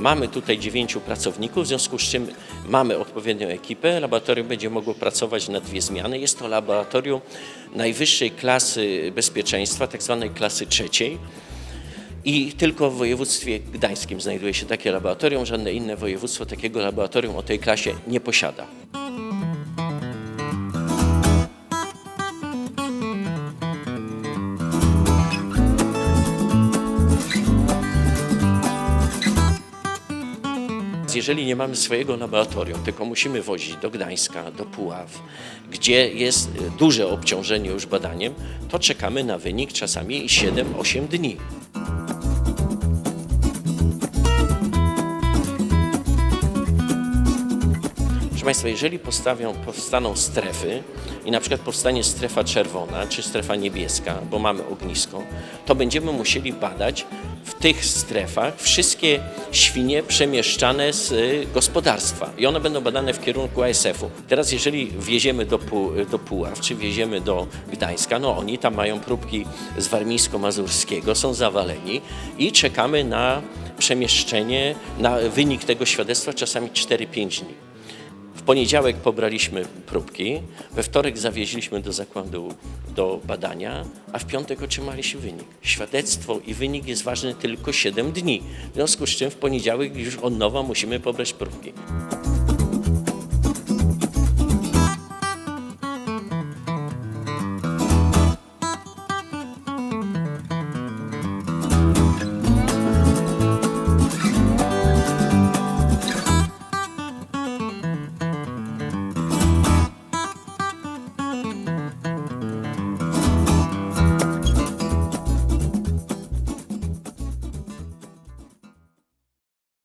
Mamy tutaj dziewięciu pracowników, w związku z czym mamy odpowiednią ekipę. Laboratorium będzie mogło pracować na dwie zmiany. Jest to laboratorium najwyższej klasy bezpieczeństwa, tak zwanej klasy trzeciej. I tylko w województwie gdańskim znajduje się takie laboratorium. Żadne inne województwo takiego laboratorium o tej klasie nie posiada. Jeżeli nie mamy swojego laboratorium, tylko musimy wozić do Gdańska, do Puław, gdzie jest e, duże obciążenie już badaniem, to czekamy na wynik czasami 7-8 dni. Proszę Państwa, jeżeli postawią, powstaną strefy i na przykład powstanie strefa czerwona czy strefa niebieska, bo mamy ognisko, to będziemy musieli badać w tych strefach wszystkie świnie przemieszczane z y, gospodarstwa i one będą badane w kierunku ASF-u. Teraz jeżeli wieziemy do, Pu- do Puław czy wieziemy do Gdańska, no oni tam mają próbki z warmińsko-mazurskiego, są zawaleni i czekamy na przemieszczenie, na wynik tego świadectwa czasami 4-5 dni. W poniedziałek pobraliśmy próbki, we wtorek zawieźliśmy do zakładu do badania, a w piątek otrzymaliśmy wynik. Świadectwo i wynik jest ważny tylko 7 dni. W związku z czym w poniedziałek już od nowa musimy pobrać próbki.